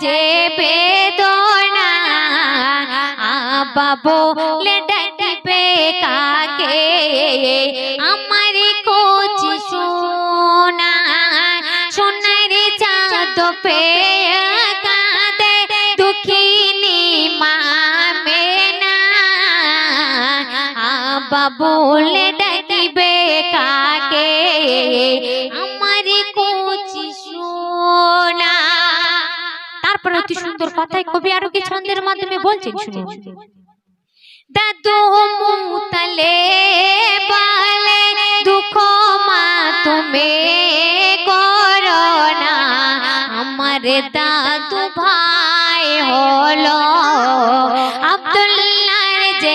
যে বেদনা আবাবো ডাকিবে কাকে? আমার কোচি সোনা সোনার চাঁদ পেয়ে কাঁদে দুঃখিনী কাকে? অতি সুন্দর কথায় কবি আরও কি ছন্দের মাধ্যমে বলছেন শুনুন। দাদু মুতলে বালে দুঃখ মা তুমি করো না। আমার দাদু ভাই হলো আব্দুল্লাহর যে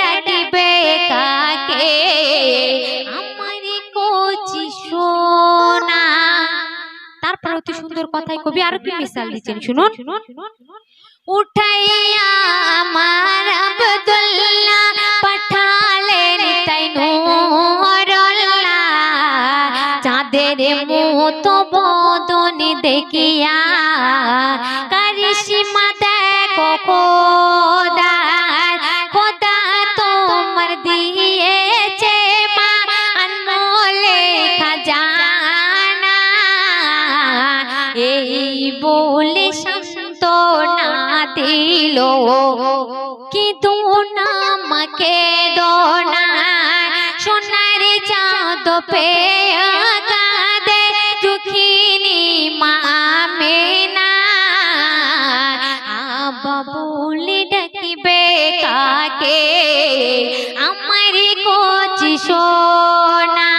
অতি সুন্দর কথায় কবি আরও কি মিশাল দিচ্ছেন শুনুন। উঠাইয়া আমার আব্দুল্লাহ পাঠালেন তাই নোরল্লাহ। চাঁদের মতো বদনে দেখিয়া বলে শান্ত না দিল। কি দোনা মাকে দোনা, সোনার চাঁদ পে কাঁদে দুঃখিনী মামেনা আবা বলে ডাকিবে কাকে? আমার কচি সোনা,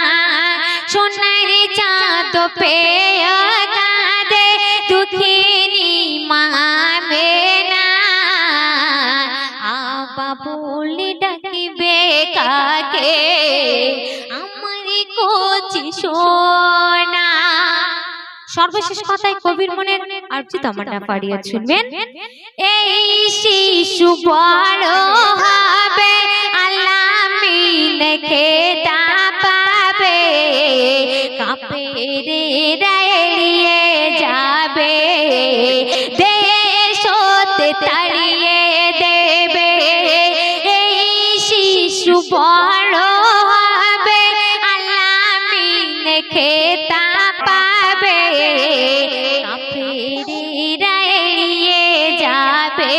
সোনার চাঁদ পে আবা বলে ডাকিবে কাকে? আমার কচি সোনা। সর্বশেষ কথায় কবির মনের আরজি তামান্না পাড়িয়ে শুনবেন এই শিশু বড় হবে আলামিন খেতা পাবে। কাপে রে খেতা পাবে কাফেরেরা যাবে।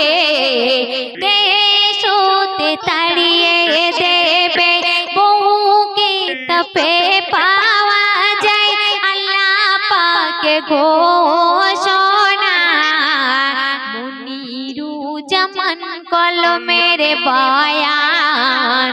দেশতে তাড়িয়ে দেবে, বউকে তপে পাওয়া যায়। আল্লাহ পাকে ঘোষণা মনিরু জামান কলমের বয়ান।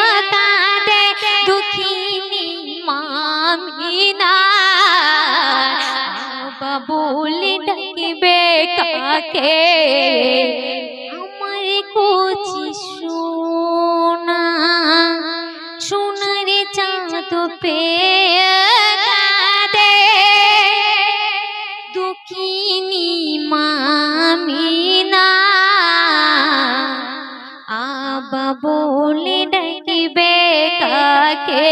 আমার কচি সোনা সোনার চাঁদ আবা বলে ডাকিবে কাকে?